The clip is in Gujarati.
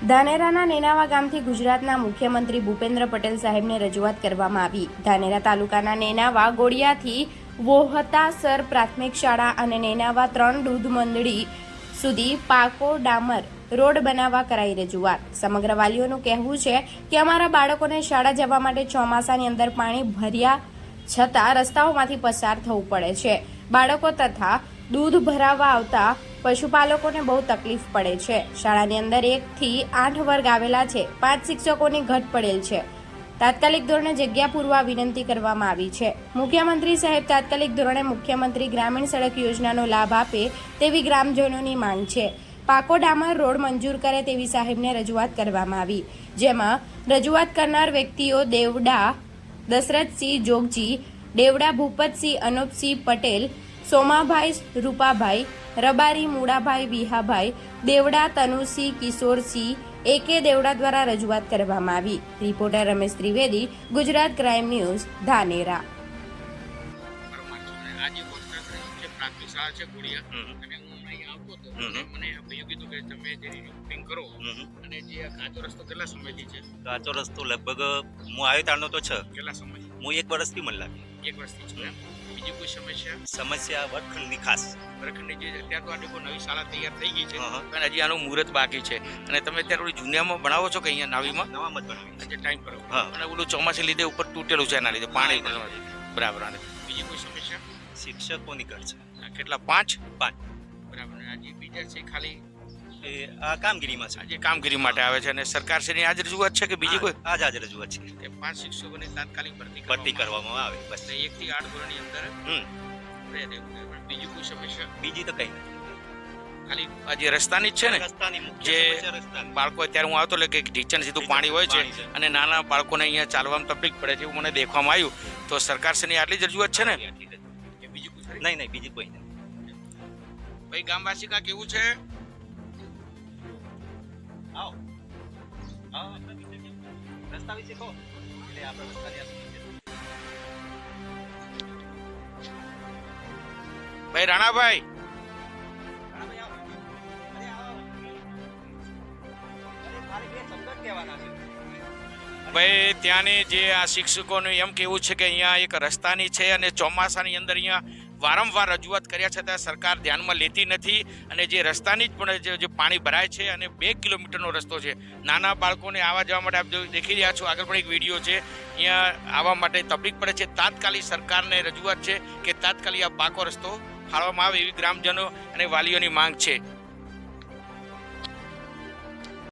ધાનેરાના નેનાવા ગામથી ગુજરાતના મુખ્યમંત્રી ભૂપેન્દ્ર પટેલ સાહેબને રજૂઆત કરવામાં આવી. ધાનેરા તાલુકાના નેનાવા ગોળિયાથી વોહતાસર પ્રાથમિક શાળા અને નેનાવા ત્રણ દૂધ મંડળી સુધી પાકો ડામર રોડ બનાવવા કરાઈ રજૂઆત. સમગ્ર વાલીઓનું કહેવું છે કે અમારા બાળકોને શાળા જવા માટે ચોમાસાની અંદર પાણી ભર્યા છતાં રસ્તાઓમાંથી પસાર થવું પડે છે. બાળકો તથા દૂધ ભરાવવા આવતા પશુપાલકોને બહુ તકલીફ પડે છે. શાળાની અંદર એકથી આઠ વર્ગ આવેલા છે. પાંચ શિક્ષકોની ઘટ પડેલ છે. તાત્કાલિક ધોરણે જગ્યા પૂરવા વિનંતી કરવામાં આવી છે. મુખ્યમંત્રી સાહેબ તાત્કાલિક ધોરણે મુખ્યમંત્રી ગ્રામીણ સડક યોજનાનો લાભ આપે તેવી ગ્રામજનોની માંગ છે. પાકો ડામર રોડ મંજૂર કરે તેવી સાહેબને રજૂઆત કરવામાં આવી, જેમાં રજૂઆત કરનાર વ્યક્તિઓ દેવડા દશરથસિંહ જોગજી, દેવડા ભૂપતસિંહ અનુપસિંહ પટેલ સોમાભાઈ રૂપાભાઈ રબારી મુડાભાઈ વિહાભાઈ દેવડા તનુસિંહ કિશોરસિંહ એકે દેવડા દ્વારા રજૂઆત કરવામાં આવી. Reporter Ramesh Trivedi Gujarat crime news Dhanera. આ જે કોન્ટ્રાક્ટર છે પ્રાથમિક શાળા છે ગોળિયા અને હું હમણાં અહીંયા આવતો હતો. મને ભાઈએ કીધું કે તમે જેની બુકિંગ કરો અને જે કાચો રસ્તો કેટલા સમયથી છે? કાચો રસ્તો લગભગ હું આવ્યો તો છે. કેટલા સમયથી? હું એક વર્ષથી મને લાગી. એક વર્ષથી છું એમ? બીજી કોઈ સમસ્યા? સમસ્યા વર્ગખંડની ખાસ. વર્ગખંડની જે અત્યારે તો આ લોકો નવી શાળા તૈયાર થઈ ગઈ છે. પણ હજી આનું મુહૂર્ત બાકી છે. અને તમે અત્યારે ઓલી જુનિયામાં ભણાવો છો કે અહીંયા નાવીમાં? નવા મત બનાવી છે ટાઈમ પર અને ઓલું ચોમાસે લીધે ઉપર તૂટેલું છે એના લીધે પાણી બરાબર અને બીજી કોઈ સમસ્યા? શિક્ષકોની ઘર છે. કેટલા પાંચ? પાંચ. બરાબર આજે બીજા છે ખાલી એ આ કામગીરીમાં છે. આજે કામગીરી માટે આવે છે અને સરકાર શ્રીની આજ રજૂઆત છે કે બીજી કોઈ? આજ આજ રજૂઆત છે. કે પાંચ શિક્ષકોની તાત્કાલિક ભરતી ભરતી કરવામાં આવે બસ. એક થી આઠ ધોરણની અંદર હમ. બીજી કોઈ સમસ્યા? બીજી તો કઈ નથી. ખાલી આ જે રસ્તાની જ છે ને જે બાળકો અત્યારે હું આવતો એટલે કે ઢીચણ સીધું પાણી હોય છે અને નાના બાળકોને અહીંયા ચાલવામાં તકલીફ પડે છે એવું મને દેખવામાં આવ્યું. તો સરકાર શ્રીની આટલી જ રજૂઆત છે. ને બીજી કોઈ? નહીં નહીં બીજી કોઈ નહીં. ભાઈ ગામવાસી કા કેવું છે? રસ્તા વિશે કહો એટલે આપણે રસ્તાની આ ભાઈ રાણાભાઈ. ભાઈ ત્યાંની જે આ શિક્ષકોનું એમ કેવું છે કે અહીંયા એક રસ્તાની છે અને ચોમાસાની અંદર અહીંયા વારંવાર રજૂઆત કર્યા છતાં સરકાર ધ્યાનમાં લેતી નથી અને જે રસ્તાની જ પણ જે- પાણી ભરાય છે અને બે કિલોમીટરનો રસ્તો છે. નાના બાળકોને આવવા જવા માટે આપ દેખી રહ્યા છો, આગળ પણ એક વીડિયો છે. અહીંયા આવવા માટે તકલીફ પડે છે. તાત્કાલિક સરકારને રજૂઆત છે કે તાત્કાલિક આ પાકો રસ્તો ફાળવામાં આવે એવી ગ્રામજનો અને વાલીઓની માંગ છે.